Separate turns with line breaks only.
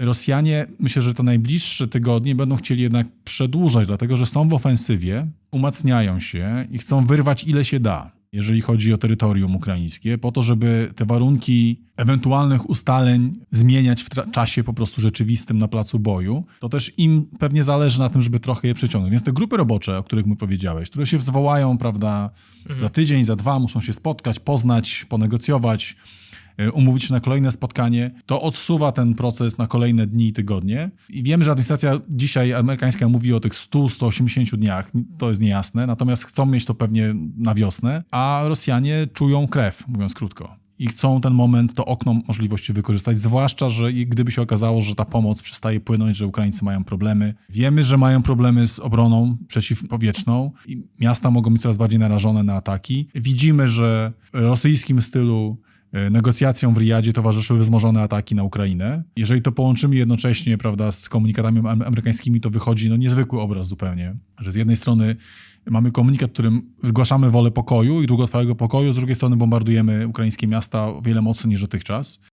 Rosjanie, myślę, że to najbliższe tygodnie będą chcieli jednak przedłużać, dlatego że są w ofensywie, umacniają się i chcą wyrwać ile się da, jeżeli chodzi o terytorium ukraińskie, po to, żeby te warunki ewentualnych ustaleń zmieniać w czasie po prostu rzeczywistym na placu boju. To też im pewnie zależy na tym, żeby trochę je przyciągnąć. Więc te grupy robocze, o których my powiedziałeś, które się zwołają, prawda, za tydzień, za dwa, muszą się spotkać, poznać, ponegocjować, umówić się na kolejne spotkanie, to odsuwa ten proces na kolejne dni i tygodnie. I wiemy, że administracja dzisiaj amerykańska mówi o tych 100-180 dniach, to jest niejasne, natomiast chcą mieć to pewnie na wiosnę, a Rosjanie czują krew, mówiąc krótko. I chcą ten moment, to okno możliwości wykorzystać, zwłaszcza, że gdyby się okazało, że ta pomoc przestaje płynąć, że Ukraińcy mają problemy. Wiemy, że mają problemy z obroną przeciwpowietrzną i miasta mogą być coraz bardziej narażone na ataki. Widzimy, że w rosyjskim stylu negocjacjom w Riyadzie towarzyszyły wzmożone ataki na Ukrainę. Jeżeli to połączymy jednocześnie prawda, z komunikatami am- amerykańskimi, to wychodzi no, niezwykły obraz zupełnie. Że z jednej strony mamy komunikat, w którym zgłaszamy wolę pokoju i długotrwałego pokoju, z drugiej strony bombardujemy ukraińskie miasta o wiele mocniej niż dotychczas.